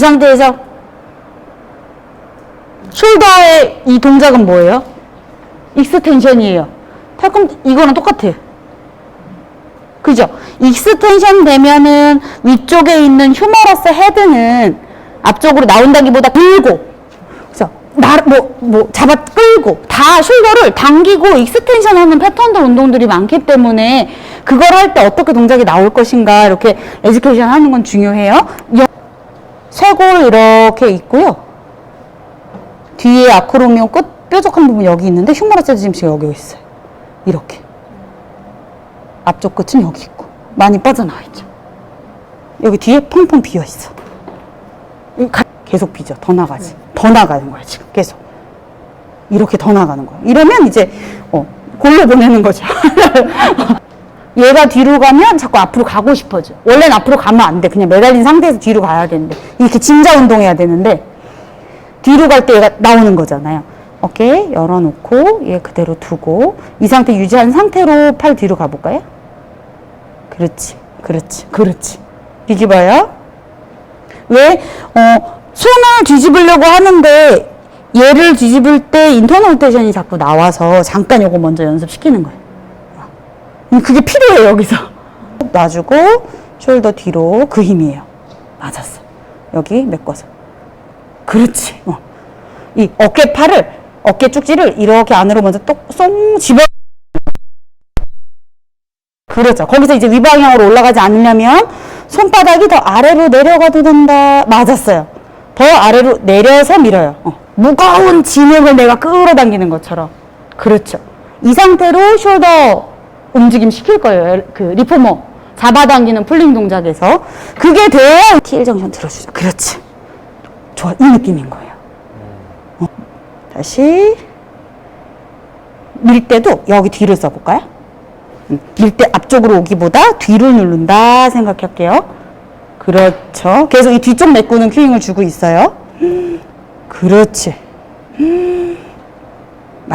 이 상태에서 숄더의 이 동작은 뭐예요? 익스텐션이에요. 팔꿈 이거랑 똑같아. 그죠? 익스텐션 되면은 위쪽에 있는 휴머러스 헤드는 앞쪽으로 나온다기보다 들고 그래서 나뭐 뭐 잡아 끌고 다 숄더를 당기고 익스텐션 하는 패턴들 운동들이 많기 때문에 그걸 할 때 어떻게 동작이 나올 것인가 이렇게 에듀케이션 하는 건 중요해요. 여- 쇄골 이렇게 있고요. 뒤에 아크로미온 끝 뾰족한 부분 여기 있는데 헤드 지금 여기 있어요. 이렇게. 앞쪽 끝은 여기 있고 많이 빠져나와 있죠. 여기 뒤에 펑펑 비어 있어. 계속 비죠. 더 나가지. 더 나가는 거야 지금 계속. 이렇게 더 나가는 거야. 이러면 이제 어, 골로 보내는 거죠. 얘가 뒤로 가면 자꾸 앞으로 가고 싶어져. 원래는 앞으로 가면 안 돼. 그냥 매달린 상태에서 뒤로 가야 되는데 이렇게 진자 운동해야 되는데 뒤로 갈 때 얘가 나오는 거잖아요. 어깨 열어놓고 얘 그대로 두고 이 상태 유지한 상태로 팔 뒤로 가볼까요? 그렇지, 그렇지, 그렇지. 뒤집어요. 왜? 어, 손을 뒤집으려고 하는데 얘를 뒤집을 때 인터널 로테이션이 자꾸 나와서 잠깐 요거 먼저 연습시키는 거예요. 음, 그게 필요해요, 여기서. 놔주고 숄더 뒤로 그 힘이에요. 맞았어. 여기 메꿔서. 그렇지. 어. 이 어깨 팔을 어깨 쪽지를 이렇게 안으로 먼저 똑송 집어. 그렇죠. 거기서 이제 위방향으로 올라가지 않으려면 손바닥이 더 아래로 내려가도 된다. 맞았어요. 더 아래로 내려서 밀어요. 어. 무거운 진흙을 내가 끌어당기는 것처럼. 그렇죠. 이 상태로 숄더 움직임 시킬 거예요. 그 리포머 잡아당기는 풀링 동작에서 그게 돼야 TL 정션 들어주죠. 그렇지. 좋아. 이 느낌인 거예요. 어. 다시 밀 때도 여기 뒤를 써볼까요? 밀 때 앞쪽으로 오기보다 뒤를 누른다 생각할게요. 그렇죠. 계속 이 뒤쪽 메꾸는 큐잉을 주고 있어요. 그렇지.